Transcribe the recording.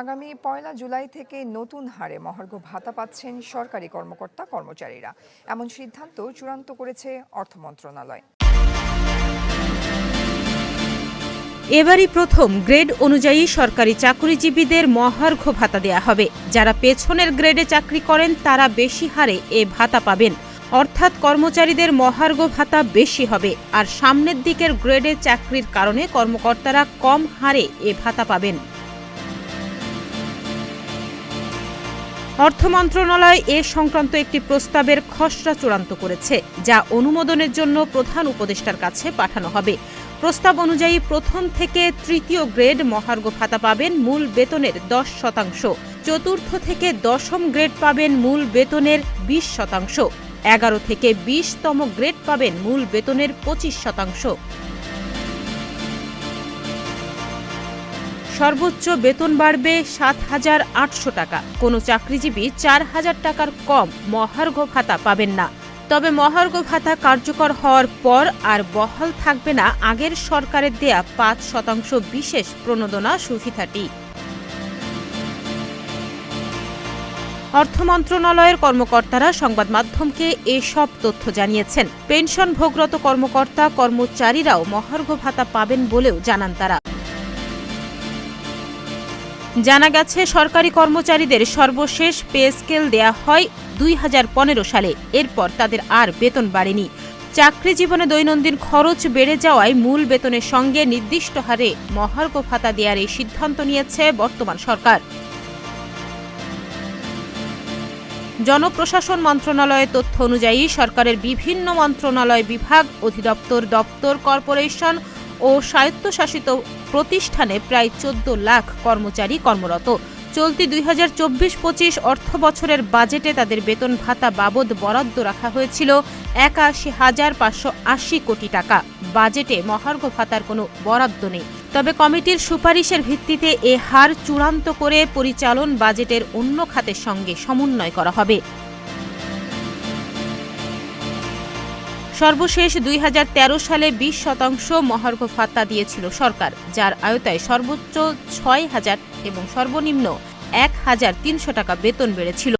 আগামী পয়লা জুলাই থেকে নতুন হারে মহার্ঘ ভাতা পাচ্ছেন সরকারি কর্মকর্তা, কর্মচারীরা। এমন সিদ্ধান্ত চূড়ান্ত করেছে অর্থ মন্ত্রণালয়। এবারই প্রথম গ্রেড অনুযায়ী সরকারি চাকরিজীবীদের মহার্ঘ ভাতা দেয়া হবে। যারা পেছনের গ্রেডে চাকরি করেন, তারা বেশি হারে এ ভাতা পাবেন। অর্থাৎ কর্মচারীদের মহার্ঘ ভাতা বেশি হবে। আর সামনের দিকের গ্রেডে চাকরির কারণে কর্মকর্তারা কম হারে এ ভাতা পাবেন। অর্থ মন্ত্রণালয় এ সংক্রান্ত একটি প্রস্তাবের খসড়া চূড়ান্ত করেছে, যা অনুমোদনের জন্য প্রধান উপদেষ্টার কাছে পাঠানো হবে। প্রস্তাব অনুযায়ী প্রথম থেকে তৃতীয় গ্রেড মহার্ঘ ভাতা পাবেন মূল বেতনের দশ শতাংশ। চতুর্থ থেকে দশম গ্রেড পাবেন মূল বেতনের বিশ শতাংশ। এগারো থেকে বিশতম গ্রেড পাবেন মূল বেতনের পঁচিশ শতাংশ। সর্বোচ্চ বেতন বাড়বে সাত হাজার আটশো টাকা। কোনো চাকরিজীবী চার হাজার টাকার কম মহার্ঘ ভাতা পাবেন না। তবে মহার্ঘ ভাতা কার্যকর হওয়ার পর আর বহাল থাকবে না আগের সরকারের দেয়া পাঁচ শতাংশ বিশেষ প্রণোদনা সুবিধাটি। অর্থ মন্ত্রণালয়ের কর্মকর্তারা সংবাদ মাধ্যমকে এসব তথ্য জানিয়েছেন। পেনশন ভোগরত কর্মকর্তা, কর্মচারীরাও মহার্ঘ ভাতা পাবেন বলেও জানান তারা। জানা গেছে, সরকারি কর্মচারীদের সর্বশেষ পে স্কেল দেয়া হয় দুই হাজার পনেরো সালে। এরপর তাদের আর বেতন বাড়েনি। চাকরি জীবনে দৈনন্দিন খরচ বেড়ে যাওয়ায় মূল বেতনের সঙ্গে নির্দিষ্ট হারে মহার্ঘ ভাতা দেওয়ার এই সিদ্ধান্ত নিয়েছে বর্তমান সরকার। জনপ্রশাসন মন্ত্রণালয়ের তথ্য অনুযায়ী সরকারের বিভিন্ন মন্ত্রণালয় বিভাগ, অধিদপ্তর, দপ্তর, কর্পোরেশন ও স্বায়ত্তশাসিত প্রতিষ্ঠানে প্রায় চোদ্দ লাখ কর্মচারী কর্মরত। চলতি দুই হাজার চব্বিশ পঁচিশ অর্থ বছরের বাজেটে তাদের বেতন ভাতা বাবদ বরাদ্দ রাখা হয়েছিল একাশি হাজার পাঁচশো আশি কোটি টাকা। বাজেটে মহার্ঘ ভাতার কোনো বরাদ্দ নেই। তবে কমিটির সুপারিশের ভিত্তিতে এ হার চূড়ান্ত করে পরিচালন বাজেটের অন্য খাতের সঙ্গে সমন্বয় করা হবে। সর্বশেষ দুই হাজার তেরো সালে বিশ শতাংশ মহার্ঘ ভাতা দিয়েছিল সরকার, যার আয়তায় সর্বোচ্চ ছয় হাজার এবং সর্বনিম্ন এক হাজার তিনশো টাকা বেতন বেড়েছিল।